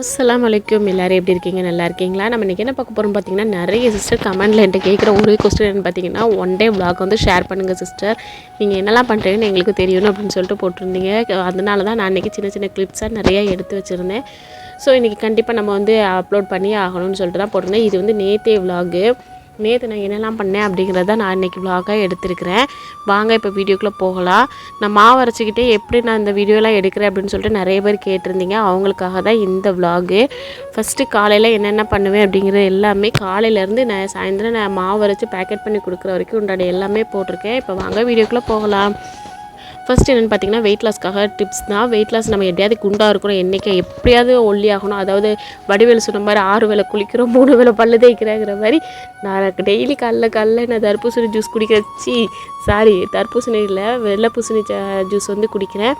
அஸ்லாம் வலைக்கும் எல்லோரும் எப்படி இருக்கீங்க? நல்லா இருக்கீங்களா? நம்ம இன்றைக்கி என்ன பார்க்க போகிறோம் பார்த்தீங்கன்னா நிறைய சிஸ்டர் கமெண்டில் என்கிட்ட கேட்குற ஒரே கொஸ்டின் பார்த்தீங்கன்னா ஒன் டே vlog வந்து ஷேர் பண்ணுங்கள் சிஸ்டர் நீங்கள் என்னெல்லாம் பண்ணுறீங்கன்னு எங்களுக்கு தெரியணும் அப்படின்னு சொல்லிட்டு போட்டிருந்தீங்க. அதனால தான் நான் இன்றைக்கி சின்ன சின்ன கிளிப்ஸாக நிறையா எடுத்து வச்சுருந்தேன். ஸோ இன்றைக்கி கண்டிப்பாக நம்ம வந்து அப்லோட் பண்ணி ஆகணும்னு சொல்லிட்டு தான் போட்டிருந்தேன். இது வந்து நேத்தே vlog. நேற்று நான் என்னெல்லாம் பண்ணேன் அப்படிங்கிறத நான் இன்றைக்கி vlog-ஆ எடுத்திருக்கிறேன். வாங்க இப்போ வீடியோக்குள்ளே போகலாம். நான் மாவு அரைச்சிக்கிட்டே எப்படி நான் இந்த வீடியோலாம் எடுக்கிறேன் அப்படின்னு சொல்லிட்டு நிறைய பேர் கேட்டிருந்தீங்க. அவங்களுக்காக தான் இந்த vlog. ஃபஸ்ட்டு காலையில் என்னென்ன பண்ணுவேன் அப்படிங்கிறது எல்லாமே காலையிலேருந்து நான் சாயந்தரம் நான் மாவு அரைச்சி பேக்கெட் பண்ணி கொடுக்குற வரைக்கும் உண்டான எல்லாமே போட்டிருக்கேன். இப்போ வாங்க வீடியோக்குள்ளே போகலாம். ஃபர்ஸ்ட் என்னென்னு பார்த்தீங்கன்னா வெயிட் லாஸ்க்காக டிப்ஸ் தான். வெயிட் லாஸ் நம்ம எப்படியாவது குண்டாக இருக்கணும் என்றைக்கு எப்படியாவது ஒல்லி ஆகணும். அதாவது வடிவேல் சொன்ன மாதிரி ஆறு வேளை குளிக்கிறோம் மூணு வேளை பல்லு தேய்க்கிறேங்கிற மாதிரி. நான் டெய்லி காலைல காலைல நான் தர்பூசணி ஜூஸ் குடிக்கிறச்சி சாரி தர்பூசணி இல்லை வெள்ளை பூசணி ஜூஸ் வந்து குடிக்கிறேன்.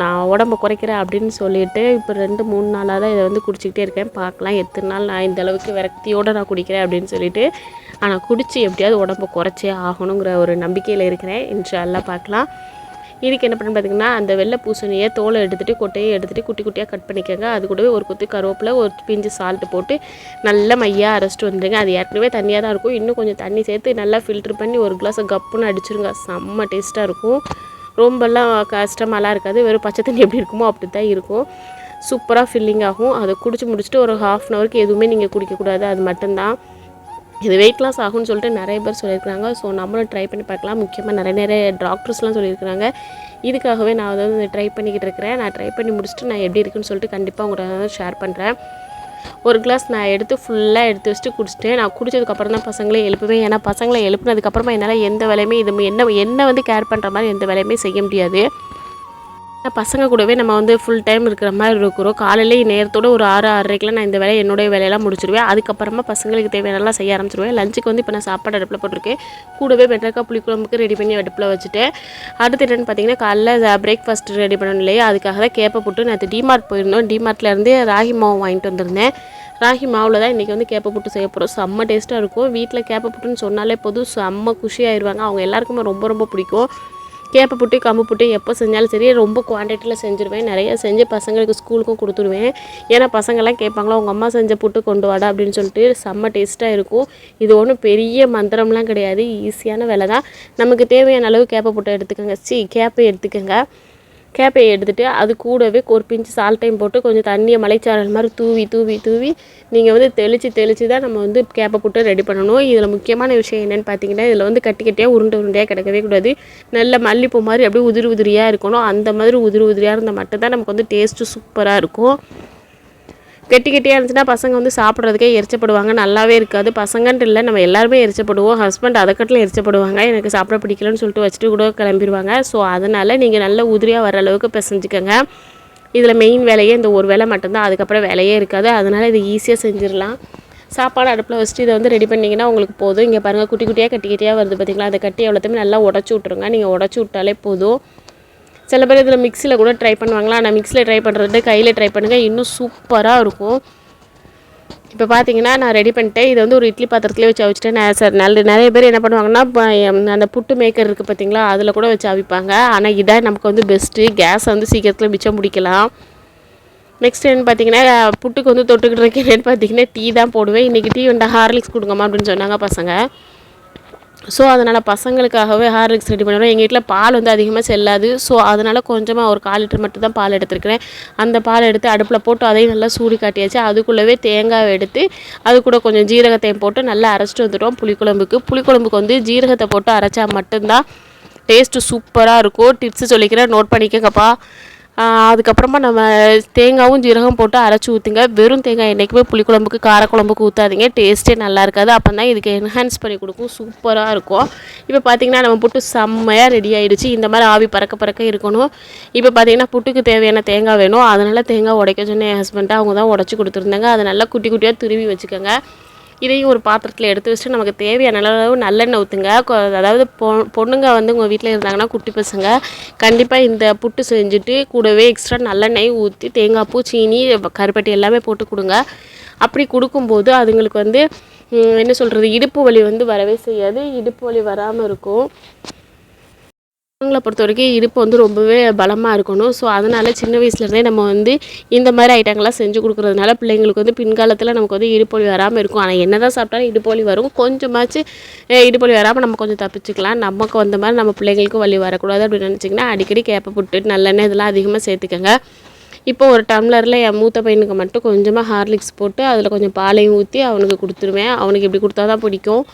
நான் உடம்ப குறைக்கிறேன் அப்படின்னு சொல்லிட்டு இப்போ ரெண்டு மூணு நாளாக தான் இதை வந்து குடிச்சிக்கிட்டே இருக்கேன். பார்க்கலாம் எத்தனை நாள் நான் இந்த அளவுக்கு விரக்தியோடு நான் குடிக்கிறேன் அப்படின்னு சொல்லிட்டு. ஆனால் குடித்து எப்படியாவது உடம்ப குறைச்சே ஆகணுங்கிற ஒரு நம்பிக்கையில் இருக்கிறேன். இன்ஷால்லாம் பார்க்கலாம். இதுக்கு என்ன பண்ணு பார்த்தீங்கன்னா அந்த வெள்ளை பூசணியை தோலை எடுத்துகிட்டு கொட்டையை எடுத்துகிட்டு குட்டி குட்டியாக கட் பண்ணிக்கோங்க. அது கூடவே ஒரு கொத்து கருவேப்பில் ஒரு பிஞ்சு சால்ட்டு போட்டு நல்லா மையாக அரைச்சிட்டு வந்துடுங்க அது ஏற்கனவே தண்ணியாக தான் இருக்கும். இன்னும் கொஞ்சம் தண்ணி சேர்த்து நல்லா ஃபில்ட்ரு பண்ணி ஒரு கிளாஸ் கப்புன்னு அடிச்சிருங்க. செம்ம டேஸ்ட்டாக இருக்கும். ரொம்பலாம் கஷ்டமாலாம் இருக்காது. வெறும் பச்சை தண்ணி எப்படி இருக்குமோ அப்படி தான் இருக்கும் சூப்பராக ஃபில்லிங் ஆகும். அதை குடிச்சு முடிச்சுட்டு ஒரு ஹாஃப் அன் ஹவருக்கு எதுவுமே நீங்கள் குடிக்கக்கூடாது. அது மட்டும்தான். இது வெயிட் லாஸ் ஆகும்னு சொல்லிட்டு நிறைய பேர் சொல்லியிருக்கிறாங்க. ஸோ நம்மளும் ட்ரை பண்ணி பார்க்கலாம். முக்கியமாக நிறைய நிறைய டாக்டர்ஸ்லாம் சொல்லியிருக்கிறாங்க. இதுக்காகவே நான் அதை வந்து ட்ரை பண்ணிக்கிட்டு இருக்கிறேன். நான் ட்ரை பண்ணி முடிச்சுட்டு நான் எப்படி இருக்குன்னு சொல்லிட்டு கண்டிப்பாக உங்கள்கிட்ட வந்து ஷேர் பண்ணுறேன் ஒரு கிளாஸ் நான் எடுத்து ஃபுல்லாக எடுத்து வச்சுட்டு குடிச்சிட்டேன். நான் குடிச்சதுக்கப்புறம் தான் பசங்களே எழுப்புவேன். ஏன்னா பசங்களை எழுப்புனதுக்கப்புறமா என்னால் எந்த வேலையுமே இது என்ன என்ன வந்து கேர் பண்ணுற மாதிரி எந்த வேலையுமே செய்ய முடியாது. பசங்க கூடவே நம்ம வந்து ஃபுல் டைம் இருக்கிற மாதிரி இருக்கிறோம். காலையிலே நேரத்தோட ஒரு ஆறு ஆறரைக்கெலாம் நான் இந்த வேலையை என்னுடைய வேலையெல்லாம் முடிச்சிருவேன். அதுக்கப்புறமா பசங்களுக்கு தேவையானலாம் செய்ய ஆரம்பிச்சிருவேன். லஞ்சுக்கு வந்து இப்போ நான் சாப்பாடு அடுப்பில் போட்டிருக்கேன். கூடவே வெண்டைக்காய் புளிக்குழம்புக்கு ரெடி பண்ணி அடுப்பில் வச்சுட்டேன். அடுத்து என்னென்னு பார்த்தீங்கன்னா காலைல பிரேக்ஃபாஸ்ட் ரெடி பண்ணணும் இல்லையா? அதுக்காக தான் கேப்பை போட்டு நேற்று டிமார்ட் போயிருந்தோம். டிமார்ட்லேருந்து ராகி மாவு வாங்கிட்டு வந்திருந்தேன். ராகி மாவில் தான் இன்றைக்கி வந்து கேப்பை புட்டு செய்ய போகிறோம் செம்ம டேஸ்ட்டாக இருக்கும். வீட்டில் கேப்பை புட்டுன்னு சொன்னாலே போதும். செம்ம குஷியாயிருவாங்க. அவங்க எல்லாருக்குமே ரொம்ப ரொம்ப பிடிக்கும். கேப்பை புட்டி கம்பு புட்டி எப்போ செஞ்சாலும் சரி ரொம்ப குவான்டிட்டியில் செஞ்சுருவேன். நிறைய செஞ்சு பசங்களுக்கு ஸ்கூலுக்கும் கொடுத்துருவேன். ஏன்னா பசங்கள்லாம் கேட்பாங்களா உங்கள் அம்மா செஞ்ச புட்டு கொண்டு வாடா அப்படின்னு சொல்லிட்டு செம்ம டேஸ்ட்டாக இருக்கும். இது ஒன்றும் பெரிய மந்திரம்லாம் கிடையாது. ஈஸியான வேலை தான் நமக்கு தேவையான அளவு கேப்பை புட்டை எடுத்துக்கோங்க. சி கேப்பை எடுத்துக்கோங்க. கேப்பையை எடுத்துகிட்டு அது கூடவே ஒரு பிஞ்சு சால்ட்டையும் போட்டு கொஞ்சம் தண்ணியை மலைச்சாரல் மாதிரி தூவி தூவி தூவி நீங்கள் வந்து தெளித்து தெளித்து தான் நம்ம வந்து கேப்பை போட்டு ரெடி பண்ணணும். இதில் முக்கியமான விஷயம் என்னென்னு பார்த்தீங்கன்னா இதில் வந்து கட்டி கட்டியாக உருண்டை உருண்டையாக கிடக்கவே கூடாது. நல்ல மல்லிப்பூ மாதிரி அப்படியே உதிரி உதிரியாக இருக்கணும். அந்த மாதிரி உதிரி உதிரியாக இருந்தால் மட்டும்தான் நமக்கு வந்து டேஸ்ட்டு சூப்பராக இருக்கும். கெட்டி கெட்டியாக இருந்துச்சுன்னா பசங்க வந்து சாப்பிட்றதுக்கே எரிச்சப்படுவாங்க. நல்லாவே இருக்காது. பசங்கன்ட்டு இல்லை நம்ம எல்லாருமே எரிச்சப்படுவோம். ஹஸ்பண்ட் அதை கட்டிலும் எரிச்சப்படுவாங்க. எனக்கு சாப்பிட பிடிக்கலன்னு சொல்லிட்டு வச்சுட்டு கூட கிளம்பிடுவாங்க ஸோ அதனால் நீங்கள் நல்ல உதிரியாக வர அளவுக்கு பிசைஞ்சுக்கோங்க. இதில் மெயின் வேலையே இந்த ஒரு வேலை மட்டும்தான். அதுக்கப்புறம் வேலையே இருக்காது. அதனால் இது ஈஸியாக செஞ்சிடலாம். சாப்பாடு அடுப்பில் வச்சுட்டு இதை வந்து ரெடி பண்ணிங்கன்னா உங்களுக்கு போதும். இங்கே பாருங்கள் குட்டி குட்டியாக கட்டி கட்டியாக வருது பார்த்தீங்களா அந்த கட்டி எவ்வளோத்தையுமே நல்லா உடச்சி விட்ருங்க நீங்கள் உடச்சி விட்டாலே போதும். சில பேர் இதில் மிக்சியில் கூட ட்ரை பண்ணுவாங்களா? ஆனால் மிக்சியில் ட்ரை பண்ணுறது கையில் ட்ரை பண்ணுங்கள் இன்னும் சூப்பராக இருக்கும். இப்போ பார்த்தீங்கன்னா நான் ரெடி பண்ணிட்டேன். இதை வந்து ஒரு இட்லி பாத்திரத்துலேயே வச்சு அவிச்சிட்டேன். சார் நல்ல நிறைய பேர் என்ன பண்ணுவாங்கன்னா இப்போ அந்த புட்டு மேக்கர் இருக்குது பார்த்தீங்களா அதில் கூட வச்சு அவிப்பாங்க. ஆனால் இதான் நமக்கு வந்து பெஸ்ட்டு கேஸை வந்து சீக்கிரத்தில் மிச்சம் முடிக்கலாம். நெக்ஸ்ட் என்னன்னு பார்த்தீங்கன்னா புட்டுக்கு வந்து தொட்டுக்கிட்டு என்னன்னு பார்த்தீங்கன்னா டீ தான் போடுவேன். இன்றைக்கி டீ வந்து ஹார்லிக்ஸ் கொடுங்கம்மா அப்படின்னு சொன்னாங்க பசங்க. ஸோ அதனால் பசங்களுக்காகவே ஹார்லிக்ஸ் ரெடி பண்ணுறோம். எங்கள் வீட்டில் பால் வந்து அதிகமாக செல்லாது. ஸோ அதனால் கொஞ்சமாக ஒரு கால் லிட்டர் மட்டும் தான் பால் எடுத்துருக்கிறேன். அந்த பால் எடுத்து அடுப்பில் போட்டு அதையும் நல்லா சூடு காட்டியாச்சு. அதுக்குள்ளவே தேங்காய் எடுத்து அது கூட கொஞ்சம் ஜீரகத்தையும் போட்டு நல்லா அரைச்சிட்டு வந்துட்டோம் புளிக்குழம்புக்கு. புளிக்குழம்புக்கு வந்து ஜீரகத்தை போட்டு அரைச்சா மட்டும்தான் டேஸ்ட்டு சூப்பராக இருக்கும். டிப்ஸு சொல்லிக்கிறேன். நோட் பண்ணிக்கங்கப்பா. அதுக்கப்புறமா நம்ம தேங்காயும் ஜீரகம் போட்டு அரைச்சி ஊற்றுங்க வெறும் தேங்காய் என்றைக்குமே புளிக்குழம்புக்கு காரக்குழம்புக்கு ஊற்றாதீங்க டேஸ்ட்டே நல்லா இருக்காது. அப்போ தான் இதுக்கு என்ஹான்ஸ் பண்ணி கொடுக்கும். சூப்பராக இருக்கும். இப்போ பார்த்திங்கன்னா நம்ம புட்டு செம்மையாக ரெடி ஆகிடுச்சு இந்த மாதிரி ஆவி பறக்க பறக்க இருக்கணும். இப்போ பார்த்திங்கன்னா புட்டுக்கு தேவையான தேங்காய் வேணும். அதனால் தேங்காய் உடைக்க சொன்னேன். என் ஹஸ்பண்ட்டை அவங்க தான் உடச்சி கொடுத்துருந்தாங்க. அதை நல்லா குட்டி குட்டியாக துருவி வச்சுக்கோங்க. இதையும் ஒரு பாத்திரத்தில் எடுத்து வச்சுட்டு நமக்கு தேவையான அளவு நல்லெண்ணெய் ஊற்றுங்க அதாவது பொ பொண்ணுங்க வந்து உங்கள் வீட்டில் இருந்தாங்கன்னா குட்டி பசங்க கண்டிப்பாக இந்த புட்டு செஞ்சுட்டு கூடவே எக்ஸ்ட்ரா நல்லெண்ணெய் ஊற்றி தேங்காய் பூ சீனி கருப்பட்டி எல்லாமே போட்டு கொடுங்க. அப்படி கொடுக்கும்போது அதுங்களுக்கு வந்து என்ன சொல்கிறது இடுப்பு வலி வந்து வரவே செய்யாது. இடுப்பு வலி வராமல் இருக்கும். பொண்ணுங்களை பொறுத்த வரைக்கும் இடுப்பு வந்து ரொம்பவே பலமாக இருக்கணும். ஸோ அதனால் சின்ன வயசுலேருந்தே நம்ம வந்து இந்த மாதிரி ஐட்டங்கள்லாம் செஞ்சு கொடுக்குறதுனால பிள்ளைங்களுக்கு வந்து பின்காலத்தில் நமக்கு வந்து இடுப்பொலி வராமல் இருக்கும். ஆனால் என்ன தான் சாப்பிட்டாலும் இடுப்பொலி வரும். கொஞ்சமாச்சு இடுப்பொலி வராமல் நம்ம கொஞ்சம் தப்பிச்சுக்கலாம். நமக்கு வந்த மாதிரி நம்ம பிள்ளைங்களுக்கும் வலி வரக்கூடாது அப்படின்னு நினச்சிங்கன்னா அடிக்கடி கேப்பை புட்டு நல்லெண்ணெய் இதெல்லாம் அதிகமாக சேர்த்துக்கோங்க. இப்போ ஒரு டம்ளரில் என் மூத்த பையனுக்கு மட்டும் கொஞ்சமாக ஹார்லிக்ஸ் போட்டு அதில் கொஞ்சம் பாலையும் ஊற்றி அவனுக்கு கொடுத்துருவேன். அவனுக்கு இப்படி கொடுத்தா தான் பிடிக்கும்.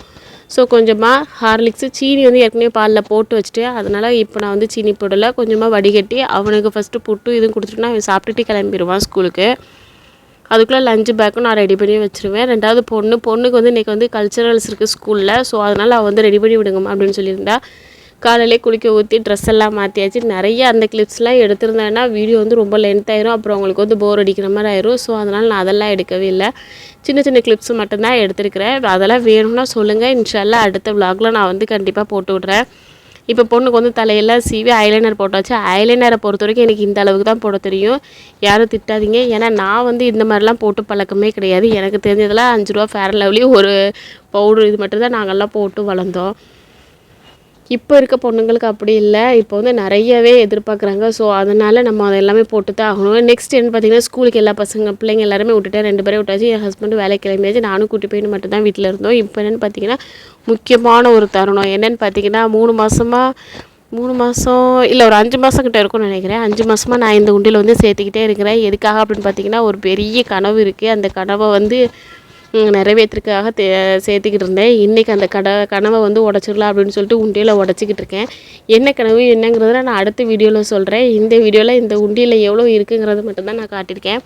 ஸோ கொஞ்சமாக ஹார்லிக்ஸு சீனி வந்து ஏற்கனவே பாலில் போட்டு வச்சுட்டு அதனால் இப்போ நான் வந்து சீனி போடலை. கொஞ்சமாக வடிகட்டி அவனுக்கு ஃபஸ்ட்டு புட்டு இதுவும் கொடுத்துட்டுனா அவன் சாப்பிட்டுட்டு கிளம்பிடுவான் ஸ்கூலுக்கு அதுக்குள்ளே லஞ்சு பேக்கும் நான் ரெடி பண்ணி வச்சுருவேன். ரெண்டாவது பொண்ணு பொண்ணுக்கு வந்து இன்றைக்கி வந்து கல்ச்சுரல்ஸ் இருக்குது ஸ்கூலில் ஸோ அதனால் அவள் வந்து ரெடி பண்ணி விடுங்கம்மா அப்படின்னு சொல்லியிருந்தா காலையிலே குளிக்க ஊற்றி ட்ரெஸ் எல்லாம் மாற்றியாச்சு நிறைய அந்த கிளிப்ஸ்லாம் எடுத்திருந்தேன்னா வீடியோ வந்து ரொம்ப லென்த் ஆயிரும். அப்புறம் அவங்களுக்கு வந்து போர் அடிக்கிற மாதிரி ஆயிரும். ஸோ அதனால் நான் அதெல்லாம் எடுக்கவே இல்லை. சின்ன சின்ன கிளிப்ஸ் மட்டும்தான் எடுத்திருக்கிறேன். அதெல்லாம் வேணும்னா சொல்லுங்கள் இன்ஷால்லாம் அடுத்த vlogல நான் வந்து கண்டிப்பாக போட்டு விட்றேன். இப்போ பொண்ணுக்கு வந்து தலையெல்லாம் சீவி ஐலைனர் போட்டாச்சு. ஐலைனரை பொறுத்த வரைக்கும் எனக்கு இந்த அளவுக்கு தான் போட தெரியும். யாரும் திட்டாதீங்க. ஏன்னா நான் வந்து இந்த மாதிரிலாம் போட்டு பழக்கமே கிடையாது. எனக்கு தெரிஞ்சதெல்லாம் அஞ்சு ரூபா ஃபேர் லவ்லி ஒரு பவுடர் இது மட்டும் தான் நாங்கள்லாம் போட்டு வளர்ந்தோம். இப்போ இருக்க பொண்ணுங்களுக்கு அப்படி இல்லை. இப்போ வந்து நிறையவே எதிர்பார்க்குறாங்க. ஸோ அதனால் நம்ம அதை எல்லாமே போட்டு தான் ஆகணும். நெக்ஸ்ட் என்ன பார்த்தீங்கன்னா ஸ்கூலுக்கு எல்லா பசங்க பிள்ளைங்க எல்லாருமே விட்டுட்டேன் ரெண்டு பேரும் விட்டாச்சு. என் ஹஸ்பண்ட் வேலை கிளம்பியாச்சு. நானும் கூட்டி போயிட்டு மட்டும் தான் வீட்டில் இருந்தோம். இப்போ என்னென்னு பார்த்தீங்கன்னா முக்கியமான ஒரு தருணம். என்னென்னு பார்த்தீங்கன்னா மூணு மாதமாக மூணு மாதம் இல்லை ஒரு அஞ்சு மாதம் கிட்ட இருக்கும்னு நினைக்கிறேன். அஞ்சு மாதமாக நான் இந்த உண்டியில் வந்து சேர்த்துக்கிட்டே இருக்கிறேன். எதுக்காக அப்படின்னு பார்த்தீங்கன்னா ஒரு பெரிய கனவு இருக்குது அந்த கனவை வந்து நிறைவேற்றுறதுக்காக தே சேர்த்துக்கிட்டு இருந்தேன். இன்றைக்கி அந்த கட கனவை வந்து உடச்சிடலாம் அப்படின்னு சொல்லிட்டு உண்டியில் உடச்சிக்கிட்டு இருக்கேன். என்ன கனவு என்னங்கிறத நான் அடுத்த வீடியோவில் சொல்கிறேன் இந்த வீடியோவில் இந்த உண்டியில் எவ்வளோ இருக்குங்கிறத மட்டும்தான் நான் காட்டியிருக்கேன்.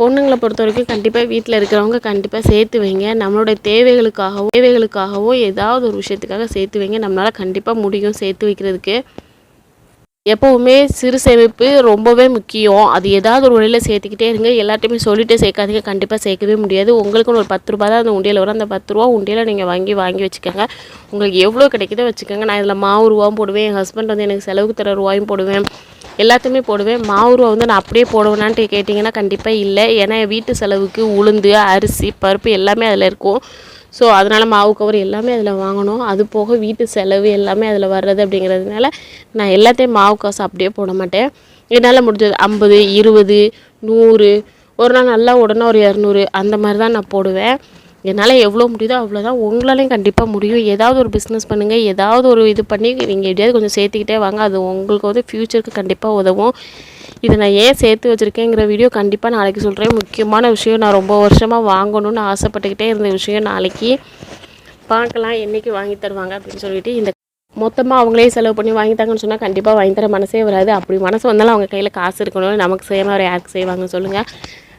பொண்ணுங்களை பொறுத்த வரைக்கும் கண்டிப்பாக வீட்டில் இருக்கிறவங்க கண்டிப்பாக சேர்த்து வைங்க. நம்மளுடைய தேவைகளுக்காகவும் தேவைகளுக்காகவும் ஏதாவது ஒரு விஷயத்துக்காக சேர்த்து வைங்க. நம்மளால் கண்டிப்பாக முடியும் சேர்த்து வைக்கிறதுக்கு. எப்போவுமே சிறு சேமிப்பு ரொம்பவே முக்கியம். அது ஏதாவது ஒரு வழியில் சேர்த்துக்கிட்டே இருங்க. எல்லாத்தையுமே சொல்லிட்டு சேர்க்காதீங்க. கண்டிப்பாக சேர்க்கவே முடியாது. உங்களுக்குன்னு ஒரு பத்து ரூபா தான் அந்த உண்டியில் வரும். அந்த பத்து ரூபா உண்டியில் நீங்கள் வாங்கி வாங்கி வச்சுக்கோங்க. உங்களுக்கு எவ்வளோ கிடைக்குதோ வச்சுக்கோங்க. நான் இதில் மாவு ரூபாவும் போடுவேன். என் ஹஸ்பண்ட் வந்து எனக்கு செலவுக்கு தர ரூபாயும் போடுவேன். எல்லாத்தையுமே போடுவேன். மாவு ரூபா வந்து நான் அப்படியே போடுவேனான்ட்டு கேட்டிங்கன்னா கண்டிப்பாக இல்லை. ஏன்னா என் வீட்டு செலவுக்கு உளுந்து அரிசி பருப்பு எல்லாமே அதில் இருக்கும். ஸோ அதனால் மாவு கவர் எல்லாமே அதில் வாங்கணும். அது போக வீட்டு செலவு எல்லாமே அதில் வர்றது அப்படிங்கிறதுனால நான் எல்லாத்தையும் மாவு காசு அப்படியே போட மாட்டேன். என்னால் முடிஞ்சது ஐம்பது இருபது நூறு ஒரு நாள் நல்லா உடனே ஒரு இரநூறு அந்த மாதிரி தான் நான் போடுவேன். என்னால் எவ்வளோ முடியுதோ அவ்வளோதான் உங்களாலையும் கண்டிப்பாக முடியும். ஏதாவது ஒரு பிஸ்னஸ் பண்ணுங்கள் ஏதாவது ஒரு இது பண்ணி நீங்கள் எப்படியாவது கொஞ்சம் சேர்த்துக்கிட்டே வாங்க. அது உங்களுக்கு வந்து ஃப்யூச்சருக்கு கண்டிப்பாக உதவும். இதை நான் ஏன் சேர்த்து வச்சுருக்கேங்கிற வீடியோ கண்டிப்பாக நாளைக்கு சொல்கிறேன் முக்கியமான விஷயம் நான் ரொம்ப வருஷமாக வாங்கணும்னு ஆசைப்பட்டுக்கிட்டே இருந்த விஷயம் நாளைக்கு பார்க்கலாம். என்றைக்கு வாங்கி தருவாங்க அப்படின்னு சொல்லிட்டு இந்த மொத்தமாக அவங்களே செலவு பண்ணி வாங்கித்தாங்கன்னு சொன்னால் கண்டிப்பாக வாங்கி தர மனசே வராது. அப்படி மனசு வந்தாலும் அவங்க கையில் காசு இருக்கணும். நமக்கு செய்யாமல் ஒரு யாருக்கு செய்வாங்க சொல்லுங்கள்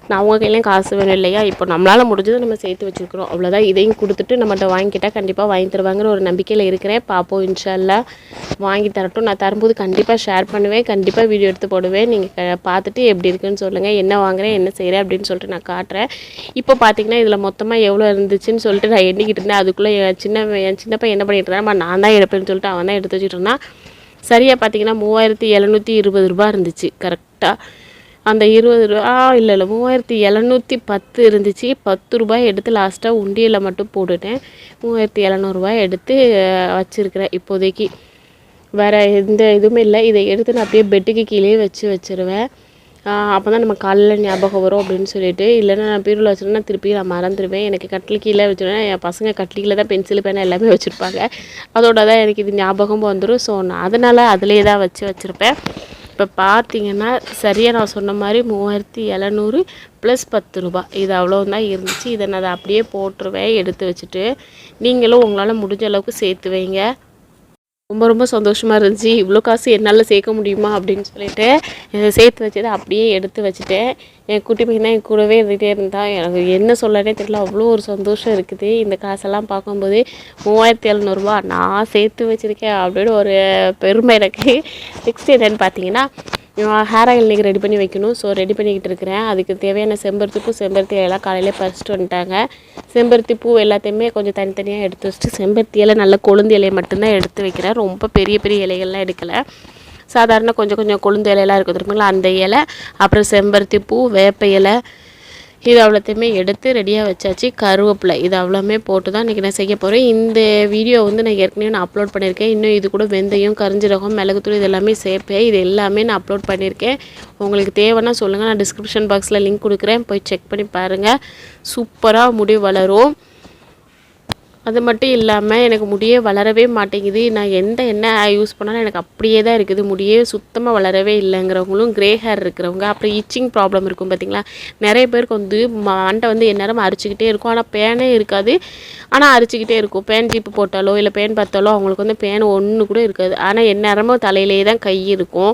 நான் அவங்க கையிலையும் காசு வேணும் இல்லையா? இப்போ நம்மளால் முடிஞ்சதை நம்ம சேர்த்து வச்சுருக்கிறோம். அவ்வளோதான் இதையும் கொடுத்துட்டு நம்மகிட்ட வாங்கிக்கிட்டால் கண்டிப்பாக வாங்கி தருவாங்கிற ஒரு நம்பிக்கையில் இருக்கிறேன். பார்ப்போம் இன்ஷால்லா. வாங்கி தரட்டும். நான் தரும்போது கண்டிப்பாக ஷேர் பண்ணுவேன். கண்டிப்பாக வீடியோ எடுத்து போடுவேன். நீங்கள் பார்த்துட்டு எப்படி இருக்குன்னு சொல்லுங்கள் என்ன வாங்குகிறேன் என்ன செய்கிறேன் அப்படின்னு சொல்லிட்டு நான் காட்டுறேன். இப்போ பார்த்தீங்கன்னா இதில் மொத்தமாக எவ்வளோ இருந்துச்சுன்னு சொல்லிட்டு நான் எண்ணிக்கிட்டு இருந்தேன். அதுக்குள்ளே என் சின்ன என் சின்னப்பா என்ன பண்ணிட்டு இருந்தான் நான் தான் எடுப்பேன்னு சொல்லிட்டு அவன் தான் எடுத்து வச்சுட்டு இருந்தான். சரியாக பார்த்தீங்கன்னா மூவாயிரத்தி எழுநூற்றி இருபது ரூபா இருந்துச்சு. கரெக்டாக அந்த இருபது ரூபா இல்லை இல்லை மூவாயிரத்தி எழுநூற்றி பத்து இருந்துச்சு. பத்து ரூபாய் எடுத்து லாஸ்ட்டாக உண்டியில் மட்டும் போட்டுட்டேன். மூவாயிரத்தி எழுநூறுபாய் எடுத்து வச்சுருக்கிறேன் இப்போதைக்கு. வேறு எந்த இதுவுமே இல்லை. இதை எடுத்து நான் அப்படியே பெட்டுக்கு கீழே வச்சு வச்சுருவேன். அப்போ தான் நம்ம காலையில் ஞாபகம் வரும் அப்படின்னு சொல்லிட்டு. இல்லைன்னா நான் பீரோவில் வச்சுருந்தா திருப்பி நான் மறந்துடுவேன் எனக்கு கட்டில் கீழே வச்சுருவேன் என் பசங்க கட்டில் தான் பென்சில் பேனா எல்லாமே வச்சுருப்பாங்க. அதோட தான் எனக்கு இது ஞாபகமும் வந்துடும் ஸோ நான் அதனால் அதிலே தான் வச்சு வச்சுருப்பேன். இப்போ பார்த்தீங்கன்னா சரியாக நான் சொன்ன மாதிரி மூவாயிரத்தி எழுநூறு ப்ளஸ் பத்து ரூபா. இது அவ்வளோ தான் இருந்துச்சு. இதை நான் அதை அப்படியே போட்டுருவேன் எடுத்து வச்சுட்டு நீங்களும் உங்களால் முடிஞ்ச அளவுக்கு சேர்த்து வைங்க. ரொம்ப ரொம்ப சந்தோஷமாக இருந்துச்சு. இவ்வளோ காசு என்னால் சேர்க்க முடியுமா அப்படின்னு சொல்லிட்டு சேர்த்து வச்சதை அப்படியே எடுத்து வச்சுட்டேன். என் குட்டி பையன் தான் என் கூடவே இருந்துகிட்டே இருந்தால் எனக்கு என்ன சொல்லனே தெரியல. அவ்வளோ ஒரு சந்தோஷம் இருக்குது. இந்த காசெல்லாம் பார்க்கும்போது மூவாயிரத்தி எழுநூறுபா நான் சேர்த்து வச்சுருக்கேன் அப்படின்னு ஒரு பெருமை எனக்கு. நெக்ஸ்ட் என்னென்னு பார்த்தீங்கன்னா ஹேர் ஆயில் இன்றைக்கி ரெடி பண்ணி வைக்கணும். ஸோ ரெடி பண்ணிக்கிட்டு இருக்கிறேன். அதுக்கு தேவையான செம்பருத்தி பூ செம்பருத்தி எல்லாம் காலையிலே பறிச்சிட்டு வந்துட்டாங்க. செம்பருத்தி பூ எல்லாத்தையுமே கொஞ்சம் தனித்தனியாக எடுத்து வச்சுட்டு செம்பருத்தி இலை நல்ல கொழுந்து இலையை மட்டும்தான் எடுத்து வைக்கிறேன். ரொம்ப பெரிய பெரிய இலைகள்லாம் எடுக்கலை. சாதாரண கொஞ்சம் கொஞ்சம் கொழுந்து இலையெல்லாம் இருக்குது தெரியுங்களா அந்த இலை அப்புறம் செம்பருத்தி பூ வேப்ப இலை இது அவ்வளோத்தையுமே எடுத்து ரெடியாக வச்சாச்சு. கருவேப்பிலை இது அவ்வளோமே போட்டு தான் இன்றைக்கி நான் செய்ய போகிறேன் இந்த வீடியோ வந்து நான் ஏற்கனவே நான் அப்லோட் பண்ணியிருக்கேன். இன்னும் இது கூட வெந்தயம் கரிஞ்சிரகம் மிளகுத்தூள் இது எல்லாமே சேர்ப்பேன். இது எல்லாமே நான் அப்லோட் பண்ணியிருக்கேன். உங்களுக்கு தேவைன்னா சொல்லுங்கள் நான் டிஸ்கிரிப்ஷன் பாக்ஸில் லிங்க் கொடுக்குறேன். போய் செக் பண்ணி பாருங்கள் சூப்பராக முடி வளரும். அது மட்டும் இல்லாமல் எனக்கு முடியே வளரவே மாட்டேங்குது. நான் எந்த எண்ணெய் யூஸ் பண்ணாலும் எனக்கு அப்படியே தான் இருக்குது. முடியே சுத்தமாக வளரவே இல்லைங்கிறவங்களும் க்ரே ஹேர் இருக்கிறவங்க அப்புறம் இச்சிங் ப்ராப்ளம் இருக்கும் பார்த்தீங்களா நிறைய பேருக்கு வந்து மண்டை வந்து எந்நேரம் அரிச்சிக்கிட்டே இருக்கும். ஆனால் பேனே இருக்காது. ஆனால் அரிச்சிக்கிட்டே இருக்கும். பேன் ஜீப்பு போட்டாலோ இல்லை பேன் பார்த்தாலோ அவங்களுக்கு வந்து பேன் ஒன்று கூட இருக்காது. ஆனால் எந்நேரமும் தலையிலே தான் கை இருக்கும்.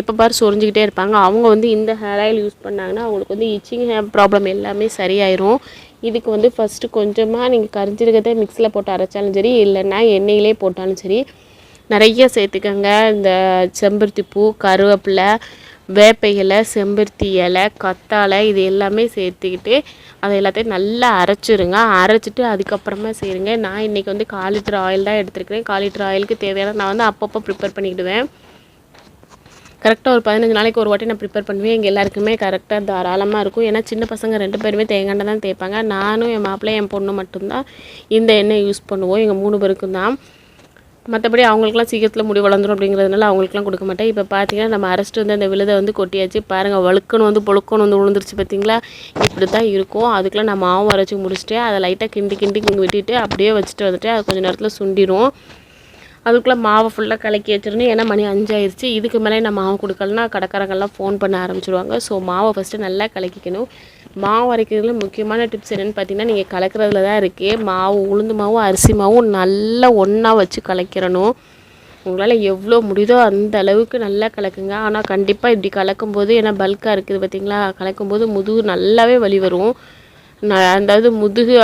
எப்போ பார் சொரிஞ்சிக்கிட்டே இருப்பாங்க. அவங்க வந்து இந்த ஹேர் ஆயில் யூஸ் பண்ணாங்கன்னா அவங்களுக்கு வந்து இச்சிங் ஹேர் ப்ராப்ளம் எல்லாமே சரியாயிரும். இதுக்கு வந்து ஃபஸ்ட்டு கொஞ்சமாக நீங்கள் கரிஞ்சிருக்கதை மிக்ஸியில் போட்டு அரைச்சாலும் சரி இல்லைன்னா எண்ணெயிலே போட்டாலும் சரி நிறைய சேர்த்துக்கோங்க. இந்த செம்பருத்தி பூ கருவேப்பிலை வேப்ப இலை செம்பருத்தி இலை கத்தாழை இது எல்லாமே சேர்த்துக்கிட்டு அதை எல்லாத்தையும் நல்லா அரைச்சிருங்க. அரைச்சிட்டு அதுக்கப்புறமா செய்யுங்க. நான் இன்றைக்கி வந்து காலிட்ரு ஆயில் தான் எடுத்துருக்கிறேன். கால் ஆயிலுக்கு தேவையான நான் வந்து அப்பப்போ ப்ரிப்பேர் பண்ணிக்கிடுவேன். கரெக்டாக ஒரு பதினஞ்சு நாளைக்கு ஒரு வாட்டி நான் ப்ரிப்பேர் பண்ணுவேன். எங்கள் எல்லாருக்குமே கரெக்டாக தாராளமாக இருக்கும். ஏன்னா சின்ன பசங்க ரெண்டு பேருமே தேங்காய் தான் தேய்ப்பாங்க. நானும் என் மாப்பிள்ளை என் பொண்ணு மட்டும்தான் இந்த எண்ணெய் யூஸ் பண்ணுவோம். எங்கள் மூணு பேருக்கும் தான். மற்றபடி அவங்களுக்குலாம் சீக்கிரத்தில் முடி வளர்ந்துரும் அப்படிங்கிறதுனால அவங்களுக்குலாம் கொடுக்க மாட்டேன். இப்போ பார்த்தீங்கன்னா நம்ம அரைச்சிட்டு வந்து அந்த விழுதை வந்து கொட்டியாச்சு. பாருங்கள் வழுக்கணும் வந்து பொழுக்கணும் வந்து விழுந்துருச்சு பார்த்தீங்களா இப்படி தான் இருக்கும். அதுக்கெலாம் நான் மாவும் அரைச்சி முடிச்சுட்டு அதை லைட்டாக கிண்டி கிண்டி விட்டுட்டு அப்படியே வச்சுட்டு வந்துட்டு அது கொஞ்சம் நேரத்தில் சுண்டிடும் அதுக்குள்ளே மாவை ஃபுல்லாக கலக்கி வச்சிடணும் ஏன்னா மணி அஞ்சாயிருச்சு. இதுக்கு மேலே நான் மாவு கொடுக்கலன்னா கடைக்காரங்கள்லாம் ஃபோன் பண்ண ஆரம்பிச்சிடுவாங்க ஸோ மாவை ஃபஸ்ட்டு நல்லா கலக்கிக்கணும். மாவு அரைக்கிறதுல முக்கியமான டிப்ஸ் என்னென்னு பார்த்தீங்கன்னா நீங்கள் கலக்கிறதுல தான் இருக்குது மாவு உளுந்து மாவும் அரிசி மாவும் நல்லா ஒன்றா வச்சு கலக்கிறணும். உங்களால் எவ்வளோ முடியுதோ அந்த அளவுக்கு நல்லா கலக்குங்க. ஆனால் கண்டிப்பாக இப்படி கலக்கும்போது ஏன்னா பல்காக இருக்குது பார்த்திங்களா? கலக்கும்போது முதுகு நல்லாவே வலி வரும். அதாவது முதுகு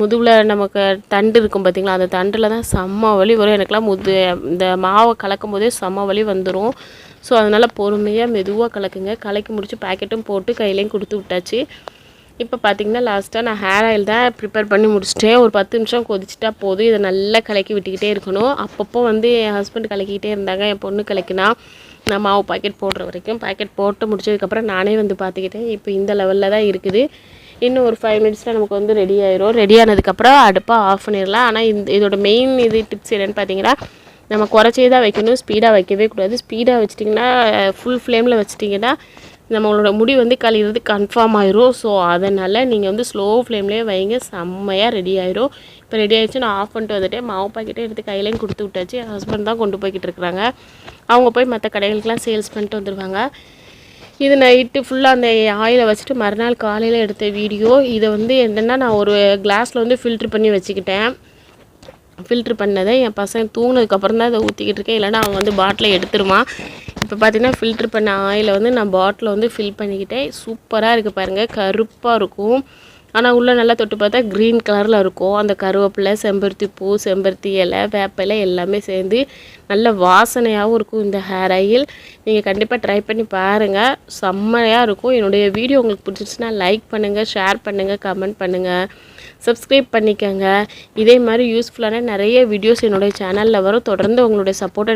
முதுகில் நமக்கு தண்டு இருக்கும் பார்த்திங்களா அந்த தண்டில் தான் செம்ம வலி வரும். எனக்குலாம் முது இந்த மாவை கலக்கும் போதே செம்ம வலி வந்துடும் ஸோ அதனால் பொறுமையாக மெதுவாக கலக்குங்க. கலக்கி முடித்து பேக்கெட்டும் போட்டு கையிலையும் கொடுத்து விட்டாச்சு. இப்போ பார்த்திங்கன்னா லாஸ்ட்டாக நான் ஹேர் ஆயில் தான் ப்ரிப்பேர் பண்ணி முடிச்சிட்டேன். ஒரு பத்து நிமிஷம் கொதிச்சிட்டா போதும். இதை நல்லா கலக்கி விட்டுக்கிட்டே இருக்கணும். அப்பப்போ வந்து என் ஹஸ்பண்ட் கலக்கிக்கிட்டே இருந்தாங்க. என் பொண்ணு கலக்கினா நான் மாவு பாக்கெட் போடுற வரைக்கும். பாக்கெட் போட்டு முடிச்சதுக்கப்புறம் நானே வந்து பார்த்துக்கிட்டேன் இப்போ இந்த லெவலில் தான் இருக்குது. இன்னும் ஒரு ஃபைவ் மினிட்ஸில் நமக்கு வந்து ரெடி ஆயிரும். ரெடி ஆனதுக்கப்புறம் அடுப்பாக ஆஃப் பண்ணிடலாம். ஆனால் இந்த இதோட மெயின் இது டிப்ஸ் என்னென்னு பார்த்தீங்கன்னா நம்ம குறைச்சே தான் வைக்கணும் ஸ்பீடாக வைக்கவே கூடாது. ஸ்பீடாக வச்சிட்டிங்கன்னா ஃபுல் ஃப்ளேமில் வச்சிட்டிங்கன்னா நம்மளோட முடி வந்து கழிகிறது கன்ஃபார்ம் ஆயிரும். ஸோ அதனால் நீங்கள் வந்து ஸ்லோ ஃப்ளேம்லேயே வைங்க. செம்மையாக ரெடி ஆயிரும். இப்போ ரெடி ஆயிடுச்சு நான் ஆஃப் பண்ணிட்டு வந்துட்டேன். மாவு பாக்கெட்டே எடுத்து கையிலையும் கொடுத்து விட்டாச்சு. என் ஹஸ்பண்ட் தான் கொண்டு போய்கிட்டு இருக்கிறாங்க. அவங்க போய் மற்ற கடைகளுக்கெலாம் சேல்ஸ் பண்ணிட்டு வந்துடுவாங்க இது நைட்டு ஃபுல்லாக அந்த ஆயிலை வச்சுட்டு மறுநாள் காலையில் எடுத்த வீடியோ இதை வந்து என்னென்னா நான் ஒரு கிளாஸில் வந்து ஃபில்ட்ரு பண்ணி வச்சுக்கிட்டேன். ஃபில்ட்ரு பண்ணதை என் பசங்க தூங்கினதுக்கப்புறம் தான் இதை ஊற்றிக்கிட்டு இருக்கேன். இல்லைனா அவன் வந்து பாட்டில் எடுத்துருவான். இப்போ பார்த்தீங்கன்னா ஃபில்ட்ரு பண்ண ஆயிலை வந்து நான் பாட்டில் வந்து ஃபில் பண்ணிக்கிட்டேன். சூப்பராக இருக்குது பாருங்கள் கருப்பாக இருக்கும். ஆனால் உள்ளே நல்லா தொட்டு பார்த்தா க்ரீன் கலரில் இருக்கும். அந்த கருவேப்பிலை செம்பருத்தி பூ செம்பருத்தி இலை வேப்பிலை எல்லாமே சேர்ந்து நல்ல வாசனையாகவும் இருக்கும் இந்த ஹேர் ஆயில் நீங்கள் கண்டிப்பாக ட்ரை பண்ணி பாருங்கள் செம்மையாக இருக்கும். என்னுடைய வீடியோ உங்களுக்கு பிடிச்சிருச்சுன்னா லைக் பண்ணுங்கள் ஷேர் பண்ணுங்கள் கமெண்ட் பண்ணுங்கள் சப்ஸ்கிரைப் பண்ணிக்கோங்க. இதே மாதிரி யூஸ்ஃபுல்லான நிறைய வீடியோஸ் என்னுடைய சேனலில் வரும். தொடர்ந்து உங்களுடைய சப்போர்ட்டை